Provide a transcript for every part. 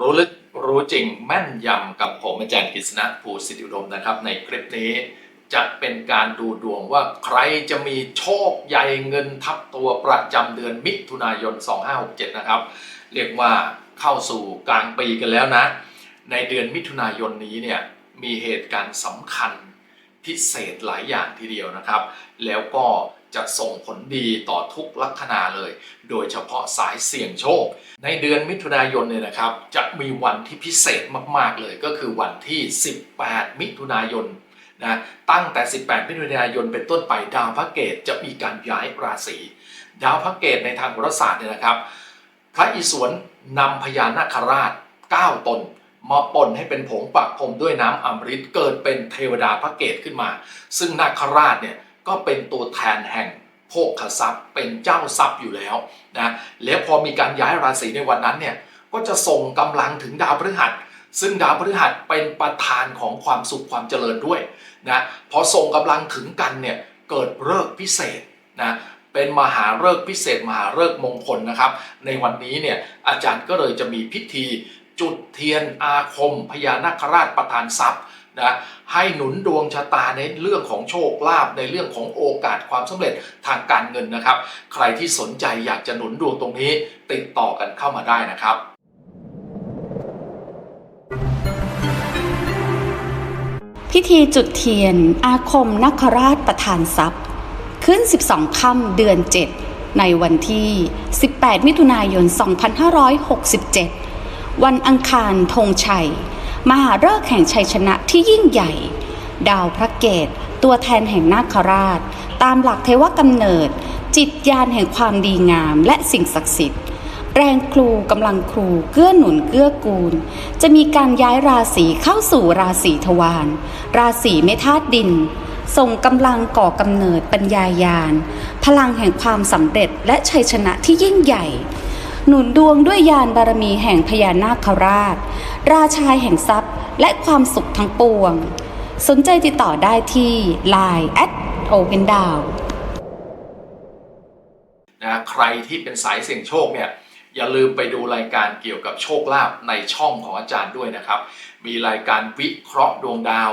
รู้ลึกรู้จริงแม่นยำกับผมอาจารย์กฤษณะภูสิทธิอุดมนะครับ ในคลิปนี้จะเป็นการดูดวงว่าใครจะมีโชคใหญ่เงินทับตัวประจำเดือนมิถุนายน 2567 นะครับ เรียกว่าเข้าสู่กลางปีกันแล้วนะ ในเดือนมิถุนายนนี้เนี่ยมีเหตุการณ์สำคัญพิเศษหลายอย่างทีเดียวนะครับ แล้วก็ จะส่งผลดีต่อทุกลัคนาเลย โดยเฉพาะสายเสี่ยงโชค ในเดือนมิถุนายนเนี่ยนะครับ จะมีวันที่พิเศษมากๆเลย ก็คือวันที่ 18 มิถุนายนนะตั้งแต่ 18 มิถุนายนเป็นต้นไปดาวพระเกตจะมีการย้ายราศีดาวพระเกตในทางโหราศาสตร์เนี่ยนะครับ พระอิศวรนำพญานาคราช 9 ตนมาปนให้เป็นผงปักพรมด้วยน้ำอมฤตเกิดเป็นเทวดาพระเกตขึ้นมา ซึ่งนาคราชเนี่ย ก็เป็นตัวแทนแห่งโภคทรัพย์ เป็นเจ้าทรัพย์อยู่แล้วนะแล้วพอมีการย้ายราศีในวันนั้นเนี่ยก็จะส่งกำลังถึงดาวพฤหัส ซึ่งดาวพฤหัสเป็นประธานของความสุขความเจริญด้วยนะพอส่งกำลังถึงกันเนี่ยเกิดเลิกษ์พิเศษนะเป็นมหาฤกษ์พิเศษ มหาฤกษ์มงคลนะครับ ในวันนี้เนี่ยอาจารย์ก็เลยจะมีพิธีจุดเทียนอาคมพญานาคราชประทานทรัพย์ นะให้หนุนดวงชะตาในเรื่องของโชคลาภในเรื่องของโอกาสความสำเร็จทางการเงินนะครับ ใครที่สนใจอยากจะหนุนดวงตรงนี้ ติดต่อกันเข้ามาได้นะครับพิธีจุดเทียนอาคมนคราชประทานทรัพย์ ขึ้น 12 ค่ำเดือน 7 ในวันที่ 18 มิถุนายน 2567 วันอังคารธงชัย มหาฤกษ์แห่งชัยชนะที่ยิ่งใหญ่ ดาวพระเกต ตัวแทนแห่งนาคราช ตามหลักเทวกำเนิด จิตญาณแห่งความดีงามและสิ่งศักดิ์สิทธิ์ แรงครูกำลังครูเกื้อหนุนเกื้อกูล จะมีการย้ายราศีเข้าสู่ราศีทวารราศีเมธาตุดินส่งกำลังก่อกำเนิดปัญญายาณ พลังแห่งความสำเร็จและชัยชนะที่ยิ่งใหญ่ หนุนดวงด้วยยานบารมีแห่งพญานาคราช ราชายแห่งทรัพย์และความสุขทั้งปวง สนใจติดต่อได้ที่ Line at Open Down นะใครที่เป็นสายเสี่ยงโชคเนี่ยอย่าลืมไปดูรายการเกี่ยวกับโชคลาภในช่องของอาจารย์ด้วยนะครับ มีรายการวิเคราะห์ดวงดาว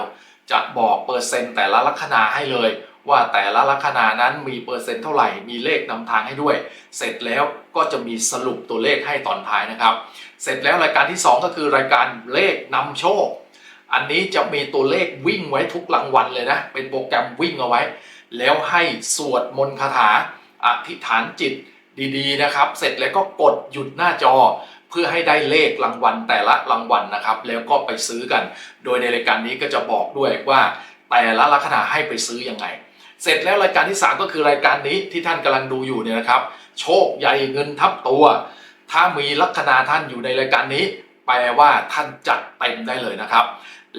จะบอกเปอร์เซ็นต์แต่ละลัคนาให้เลย ว่าแต่ละลัคนานั้นมีเปอร์เซ็นต์เท่าไหร่ มีเลขนำทางให้ด้วย เสร็จแล้วก็จะมีสรุปตัวเลขให้ตอนท้ายนะครับ เสร็จแล้วรายการที่ 2 ก็คือรายการเลขนำโชค อันนี้จะมีตัวเลขวิ่งไว้ทุกรางวัลเลยนะ เป็นโปรแกรมวิ่งเอาไว้ แล้วให้สวดมนต์คาถาอธิษฐานจิตดีๆนะครับ เสร็จแล้วก็กดหยุดหน้าจอเพื่อให้ได้เลขรางวัลแต่ละรางวัลนะครับ แล้วก็ไปซื้อกัน โดยในรายการนี้ก็จะบอกด้วยว่าแต่ละลัคนาให้ไปซื้อยังไง เสร็จแล้วรายการที่ 3 ก็คือรายการนี้ที่ท่านกำลังดูอยู่เนี่ยนะครับ โชคใหญ่เงินทับตัว ถ้ามีลัคนาท่านอยู่ในรายการนี้ แปลว่าท่านจัดเต็มได้เลยนะครับ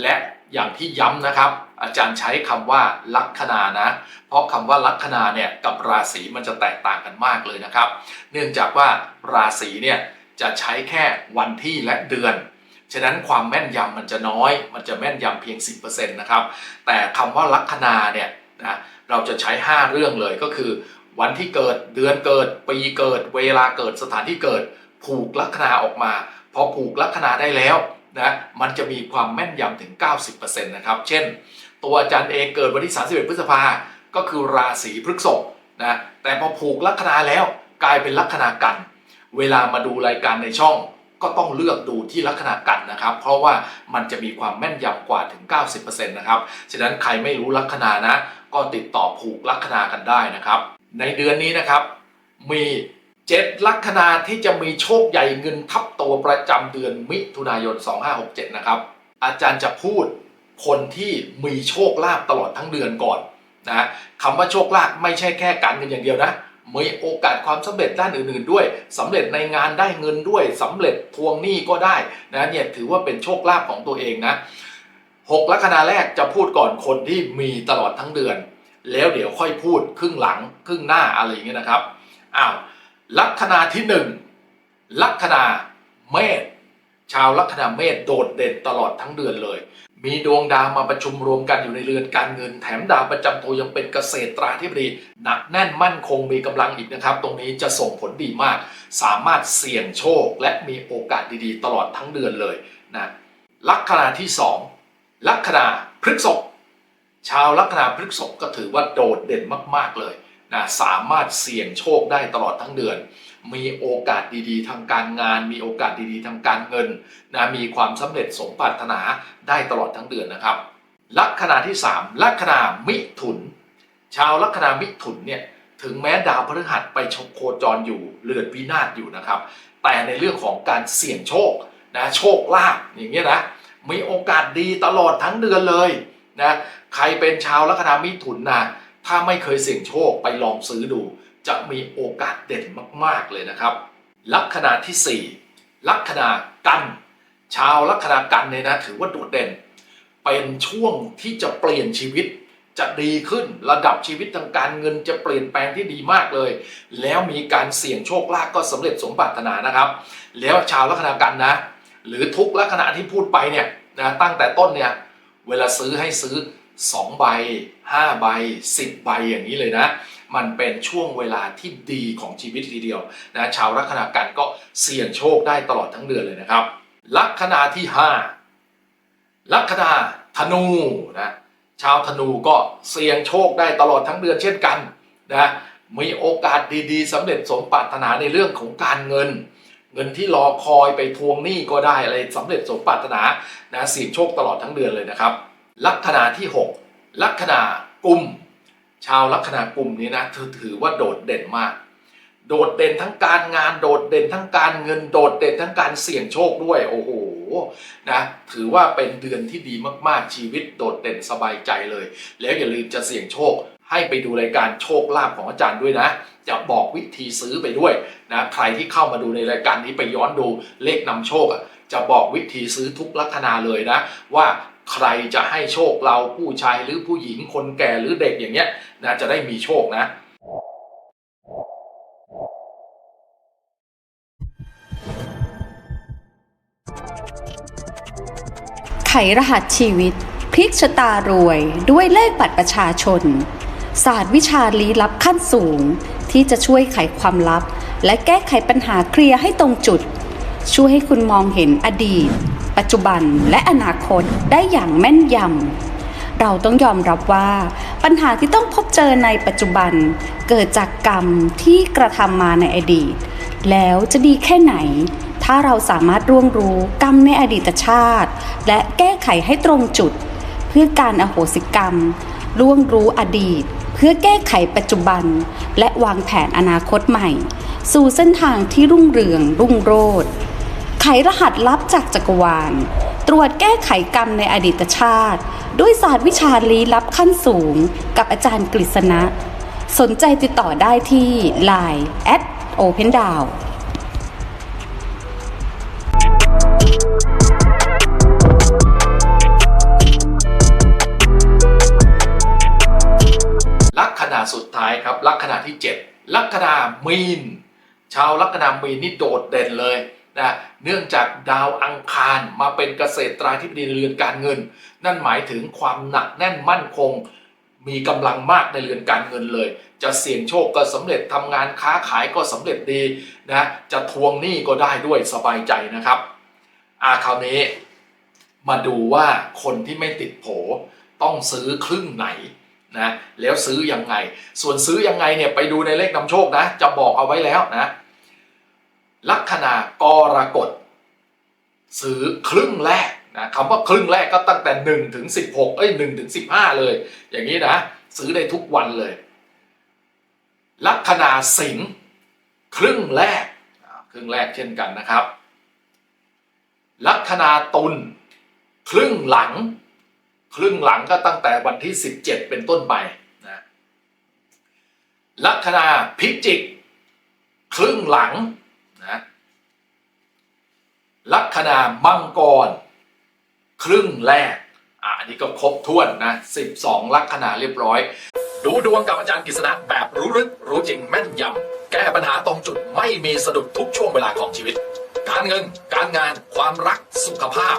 และอย่างที่ย้ำนะครับ อาจารย์ใช้คำว่าลัคนานะ เพราะคำว่าลัคนาเนี่ยกับราศีมันจะแตกต่างกันมากเลยนะครับ เนื่องจากว่าราศีเนี่ยจะใช้แค่วันที่และเดือน ฉะนั้นความแม่นยำมันจะน้อย มันจะแม่นยำเพียง 10%นะครับ แต่คำว่าลัคนาเนี่ยนะ เราจะใช้ 5 เรื่องเลยก็คือ วันที่เกิดเดือนเกิด ปีเกิด เวลาเกิดสถานที่เกิด ผูกลัคนาออกมาพอผูกลัคนาได้แล้วนะมันจะมีความแม่นยำถึง 90%นะครับ เช่น ตัวอาจารย์เองเกิดวันที่ 31 พฤษภาก็คือราศีพฤษภนะแต่พอผูกลัคนาแล้วกลายเป็นลัคนากัน เวลามาดูรายการในช่องก็ต้องเลือกดูที่ลัคนากันนะครับ เพราะว่ามันจะมีความแม่นยำกว่าถึง 90%นะครับ ฉะนั้นใครไม่รู้ลัคนานะ ก็ติดต่อผูกลัคนากันได้นะครับ ในเดือนนี้นะครับ มีเจ็ดลัคนาที่จะมีโชคใหญ่เงินทับตัวประจำเดือนมิถุนายน 2567 นะครับ อาจารย์จะพูดคนที่มีโชคลาภตลอดทั้งเดือนก่อนนะคำว่าโชคลาภไม่ใช่แค่การเงินอย่างเดียวนะมีโอกาสความสำเร็จด้านอื่นๆด้วยสำเร็จในงานได้เงินด้วยสำเร็จทวงหนี้ก็ได้นะเนี่ยถือว่าเป็นโชคลาภของตัวเองนะ หกลัคนาแรกจะพูดก่อนคนที่มีตลอดทั้งเดือน แล้วเดี๋ยวค่อยพูดครึ่งหลังครึ่งหน้าอะไรอย่างเงี้ยนะครับอ้าวลัคนาที่หนึ่งลัคนาเมษชาวลัคนาเมษโดดเด่นตลอดทั้งเดือนเลย มีดวงดาวมาประชุมรวมกันอยู่ในเรือนการเงินแถมดาวประจำตัวยังเป็นเกษตราธิบดีหนักแน่นมั่นคงมีกำลังอีกนะครับ ตรงนี้จะส่งผลดีมาก สามารถเสี่ยงโชคและมีโอกาสดีๆ ตลอดทั้งเดือนเลยนะลัคนาที่ 2 ลัคนาพฤกษภชาวลัคนาพฤกษภก็ถือว่าโดดเด่นมาก ๆเลยนะสามารถเสี่ยงโชคได้ตลอดทั้งเดือน มีโอกาสดีๆ ทางการงาน มีโอกาสดีๆ ทางการเงินนะมีความสำเร็จสมปรารถนาได้ตลอดทั้งเดือนนะครับ ลัคนาที่ 3 ลัคนามิถุน ชาวลัคนามิถุนเนี่ยถึงแม้ดาวพฤหัสไปชกโคจรอยู่เรือนวินาศอยู่นะครับ แต่ในเรื่องของการเสี่ยงโชคนะโชคลาภอย่างเงี้ยนะ มีโอกาสดีตลอดทั้งเดือนเลยนะใครเป็นชาวลัคนามิถุนนะถ้าไม่เคยเสี่ยงโชคไปลองซื้อดู จะมีโอกาสเด่นมาก ๆเลยนะครับ ลัคนาที่ 4 ลัคนากัน ชาวลัคนากันเนี่ยนะถือว่าโดดเด่น เป็นช่วงที่จะเปลี่ยนชีวิตจะดีขึ้นระดับชีวิตทางการเงินจะเปลี่ยนแปลงที่ดีมากเลย แล้วมีการเสี่ยงโชคลาภก็สำเร็จสมปรารถนานะครับ แล้วชาวลัคนากันนะ หรือทุกลัคนาที่พูดไปเนี่ย นะตั้งแต่ต้นเนี่ยเวลาซื้อให้ซื้อ 2 ใบ 5 ใบ 10 ใบอย่างนี้เลยนะ มันเป็นช่วงเวลาที่ดีของชีวิตทีเดียวนะชาวลัคนากันก็เสี่ยงโชคได้ตลอดทั้งเดือนเลยนะครับ ลัคนาที่ 5 ลัคนาธนูนะชาวธนูก็เสี่ยงโชคได้ตลอดทั้งเดือนเช่นกันนะมีโอกาสดีๆสำเร็จสมปรารถนาในเรื่องของการเงิน เงินที่รอคอยไปทวงหนี้ก็ได้อะไรสำเร็จสมปรารถนานะเสี่ยงโชคตลอดทั้งเดือนเลยนะครับ ลัคนาที่ 6 ลัคนากุม ชาวลัคนากุมนี้นะถือถือว่าโดดเด่นมาก โดดเด่นทั้งการงานโดดเด่นทั้งการเงินโดดเด่นทั้งการเสี่ยงโชคด้วยโอ้โหนะถือว่าเป็นเดือนที่ดีมากๆชีวิตโดดเด่นสบายใจเลย แล้วอย่าลืมจะเสี่ยงโชค ให้ไปดูรายการโชคลาภของอาจารย์ด้วยนะ จะบอกวิธีซื้อไปด้วยนะใครที่เข้ามาดูในรายการนี้ไปย้อนดูเลขนำโชคจะบอกวิธีซื้อทุกลัคนาเลยนะ ว่าใครจะให้โชคเราผู้ชายหรือผู้หญิงคนแก่หรือเด็กอย่างเงี้ยนะจะได้มีโชคนะไขรหัสชีวิตพลิกชะตารวยด้วยเลขบัตรประชาชน ศาสตร์วิชาลี้ลับขั้นสูง ที่จะช่วยไขความลับ และแก้ไขปัญหาเคลียร์ให้ตรงจุด ช่วยให้คุณมองเห็นอดีต ปัจจุบันและอนาคตได้อย่างแม่นยำ เราต้องยอมรับว่าปัญหาที่ต้องพบเจอในปัจจุบัน เกิดจากกรรมที่กระทำมาในอดีต แล้วจะดีแค่ไหน ถ้าเราสามารถร่วงรู้กรรมในอดีตชาติ และแก้ไขให้ตรงจุด เพื่อการอโหสิกรรม ร่วงรู้อดีต เพื่อแก้ไขปัจจุบัน และวางแผนอนาคตใหม่ สู่เส้นทางที่รุ่งเรืองรุ่งโรจน์ไขรหัสลับจากจักรวาล ตรวจแก้ไขกรรมในอดีตชาติ ด้วยศาสตร์วิชาลี้ลับขั้นสูง กับอาจารย์กฤษณะ สนใจติดต่อได้ที่ Line at Open Down สุดท้ายครับลัคนาที่ 7 ลัคนามีน ชาวลัคนามีนนี่โดดเด่นเลยนะเนื่องจากดาวอังคารมาเป็นเกษตราธิบดีในเรือนการเงิน นั่นหมายถึงความหนักแน่นมั่นคง มีกำลังมากในเรือนการเงินเลย จะเสี่ยงโชคก็สำเร็จทำงานค้าขายก็สำเร็จดีนะจะทวงหนี้ก็ได้ด้วยสบายใจนะครับอาคราวนี้ มาดูว่าคนที่ไม่ติดโผต้องซื้อครึ่งไหน นะแล้วซื้อยังไง ส่วนซื้อยังไงเนี่ยไปดูในเลขนำโชคนะ จะบอกเอาไว้แล้วนะ ลัคนากรกฎซื้อครึ่งแรกนะคำว่าครึ่งแรกก็ตั้งแต่1ถึง16 เอ้ย1ถึง15 เลย อย่างนี้นะ ซื้อได้ทุกวันเลย ลัคนาสิงห์ครึ่งแรกครึ่งแรกเช่นกันนะครับ ลัคนาตุลครึ่งหลัง ครึ่งหลังก็ตั้งแต่วันที่ 17 เป็นต้นไปนะลัคนาพิจิก ครึ่งหลังนะลัคนามังกร ครึ่งแรกอะอันนี้ก็ครบถ้วนนะ 12 ลัคนาเรียบร้อยดูดวงกับอาจารย์กฤษณะแบบรู้ลึกรู้จริงแม่นยำแก้ปัญหาตรงจุดไม่มีสะดุดทุกช่วงเวลาของชีวิต การเงิน การงาน ความรักสุขภาพ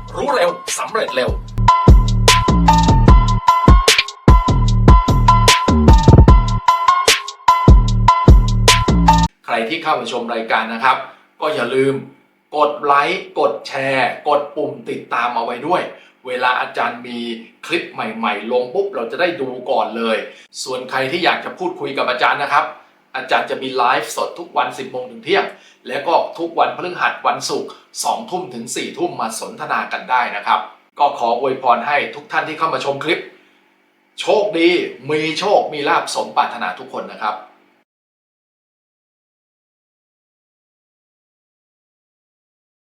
รู้เร็วสำเร็จเร็วใครที่เข้ามาชมรายการนะครับ ก็อย่าลืมกดไลค์กดแชร์ กดปุ่มติดตามเอาไว้ด้วย เวลาอาจารย์มีคลิปใหม่ ๆ ลงปุ๊บเราจะได้ดูก่อนเลย ส่วนใครที่อยากจะพูดคุยกับอาจารย์นะครับ อาจารย์จะมีไลฟ์สดทุกวัน 10โมงถึงเที่ยง แล้วก็ทุกวันพฤหัสวันศุกร์2ทุ่มถึง4ทุ่มมาสนทนากันได้นะครับ ก็ขออวยพรให้ทุกท่านที่เข้ามาชมคลิป โชคดีมีโชคมีลาบสมปรารถนาทุกคนนะครับ